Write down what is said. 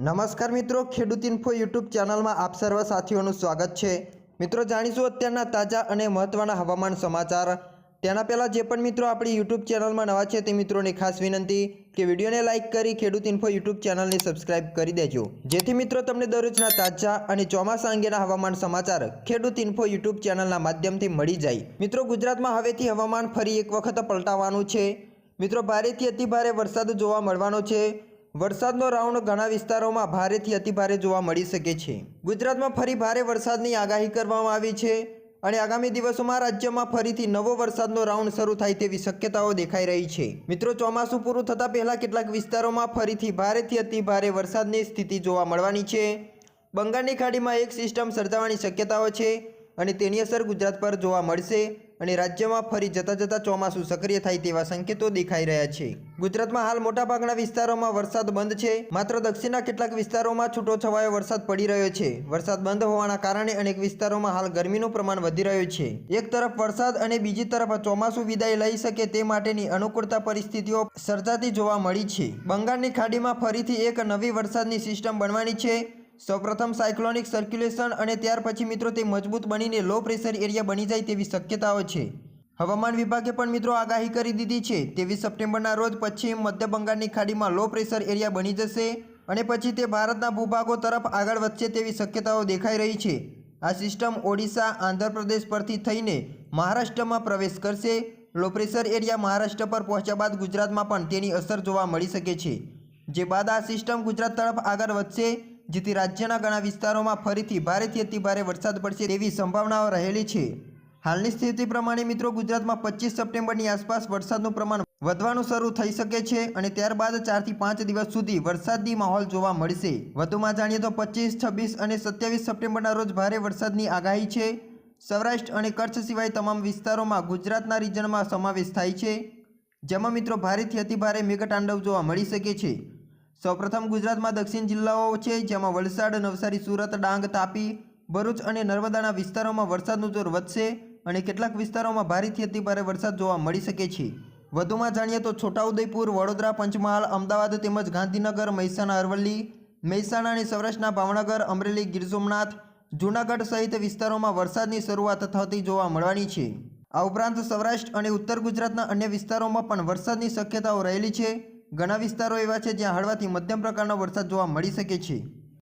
નમસ્કાર મિત્રો, ખેડૂત ઇન્ફો યુટ્યુબ ચેનલમાં આપ સર્વ સાથીઓનું સ્વાગત છે. મિત્રો, જાણીશું અત્યારના તાજા અને મહત્ત્વના હવામાન સમાચાર. તેના પહેલાં જે પણ મિત્રો આપણી યુટ્યુબ ચેનલમાં નવા છે તે મિત્રોને ખાસ વિનંતી કે વિડીયોને લાઇક કરી ખેડૂત ઇન્ફો યુટ્યુબ ચેનલને સબસ્ક્રાઇબ કરી દેજો. જેથી મિત્રો તમને દરરોજના તાજા અને ચોમાસા અંગેના હવામાન સમાચાર ખેડૂત ઇન્ફો યુટ્યુબ ચેનલના માધ્યમથી મળી જાય. મિત્રો, ગુજરાતમાં હવેથી હવામાન ફરી એક વખત પલટાવાનું છે. મિત્રો, ભારેથી અતિભારે વરસાદ જોવા મળવાનો છે. વરસાદનો રાઉન્ડ ઘણા વિસ્તારોમાં ભારેથી અતિભારે જોવા મળી શકે છે. ગુજરાતમાં ફરી ભારે વરસાદની આગાહી કરવામાં આવી છે અને આગામી દિવસોમાં રાજ્યમાં ફરીથી નવો વરસાદનો રાઉન્ડ શરૂ થાય તેવી શક્યતાઓ દેખાઈ રહી છે. મિત્રો, ચોમાસું પૂરું થતાં પહેલાં કેટલાક વિસ્તારોમાં ફરીથી ભારેથી અતિભારે વરસાદની સ્થિતિ જોવા મળવાની છે. બંગાળની ખાડીમાં એક સિસ્ટમ સર્જાવાની શક્યતાઓ છે અને તેની અસર ગુજરાત પર જોવા મળશે. અને રાજ્યમાં ફરી જતા જતા ચોમાસું સક્રિય થાય તેવા સંકેતો દેખાઈ રહ્યા છે. ગુજરાતમાં હાલ મોટાભાગના વિસ્તારોમાં વરસાદ બંધ છે. માત્ર દક્ષિણના કેટલાક વિસ્તારોમાં છૂટોછવાયો વરસાદ પડી રહ્યો છે. વરસાદ બંધ હોવાના કારણે અનેક વિસ્તારોમાં હાલ ગરમીનું પ્રમાણ વધી રહ્યું છે. એક તરફ વરસાદ અને બીજી તરફ ચોમાસું વિદાય લઈ શકે તે માટેની અનુકૂળતા પરિસ્થિતિઓ સર્જાતી જોવા મળી છે. બંગાળની ખાડીમાં ફરીથી એક નવી વરસાદની સિસ્ટમ બનવાની છે. સૌપ્રથમ સાયક્લોનિક સર્ક્યુલેશન અને ત્યાર પછી મિત્રો તે મજબૂત બનીને લો પ્રેશર એરિયા બની જાય તેવી શક્યતાઓ છે. હવામાન વિભાગે પણ મિત્રો આગાહી કરી દીધી છે. ત્રેવીસ સપ્ટેમ્બરના રોજ પશ્ચિમ મધ્ય બંગાળની ખાડીમાં લો પ્રેશર એરિયા બની જશે અને પછી તે ભારતના ભૂભાગો તરફ આગળ વધશે તેવી શક્યતાઓ દેખાઈ રહી છે. આ સિસ્ટમ ઓડિશા, આંધ્રપ્રદેશ પરથી થઈને મહારાષ્ટ્રમાં પ્રવેશ કરશે. લો પ્રેશર એરિયા મહારાષ્ટ્ર પર પહોંચ્યા બાદ ગુજરાતમાં પણ તેની અસર જોવા મળી શકે છે. જે બાદ આ સિસ્ટમ ગુજરાત તરફ આગળ વધશે જેથી રાજ્યના ઘણા વિસ્તારોમાં ફરીથી ભારેથી અતિભારે વરસાદ પડશે તેવી સંભાવનાઓ રહેલી છે. હાલની સ્થિતિ પ્રમાણે મિત્રો ગુજરાતમાં પચીસ સપ્ટેમ્બરની આસપાસ વરસાદનું પ્રમાણ વધવાનું શરૂ થઈ શકે છે અને ત્યારબાદ ચારથી પાંચ દિવસ સુધી વરસાદી માહોલ જોવા મળશે. વધુમાં જાણીએ તો પચીસ, છવ્વીસ અને સત્યાવીસ સપ્ટેમ્બરના રોજ ભારે વરસાદની આગાહી છે. સૌરાષ્ટ્ર અને કચ્છ સિવાય તમામ વિસ્તારોમાં ગુજરાતના રિજનમાં સમાવેશ થાય છે. જેમાં મિત્રો ભારેથી અતિભારે મેઘતાંડવ જોવા મળી શકે છે. સૌપ્રથમ ગુજરાતમાં દક્ષિણ જિલ્લાઓ છે, જેમાં વલસાડ, નવસારી, સુરત, ડાંગ, તાપી, ભરૂચ અને નર્મદાના વિસ્તારોમાં વરસાદનું જોર વધશે અને કેટલાક વિસ્તારોમાં ભારેથી અતિભારે વરસાદ જોવા મળી શકે છે. વધુમાં જાણીએ તો છોટાઉદેપુર, વડોદરા, પંચમહાલ, અમદાવાદ તેમજ ગાંધીનગર, મહેસાણા, અરવલ્લી, મહેસાણા અને સૌરાષ્ટ્રના ભાવનગર, અમરેલી, ગીર સોમનાથ, જૂનાગઢ સહિત વિસ્તારોમાં વરસાદની શરૂઆત થતી જોવા મળવાની છે. આ ઉપરાંત સૌરાષ્ટ્ર અને ઉત્તર ગુજરાતના અન્ય વિસ્તારોમાં પણ વરસાદની શક્યતાઓ રહેલી છે. ઘણા વિસ્તારો એવા છે જ્યાં હળવાથી મધ્યમ પ્રકારનો વરસાદ જોવા મળી શકે છે.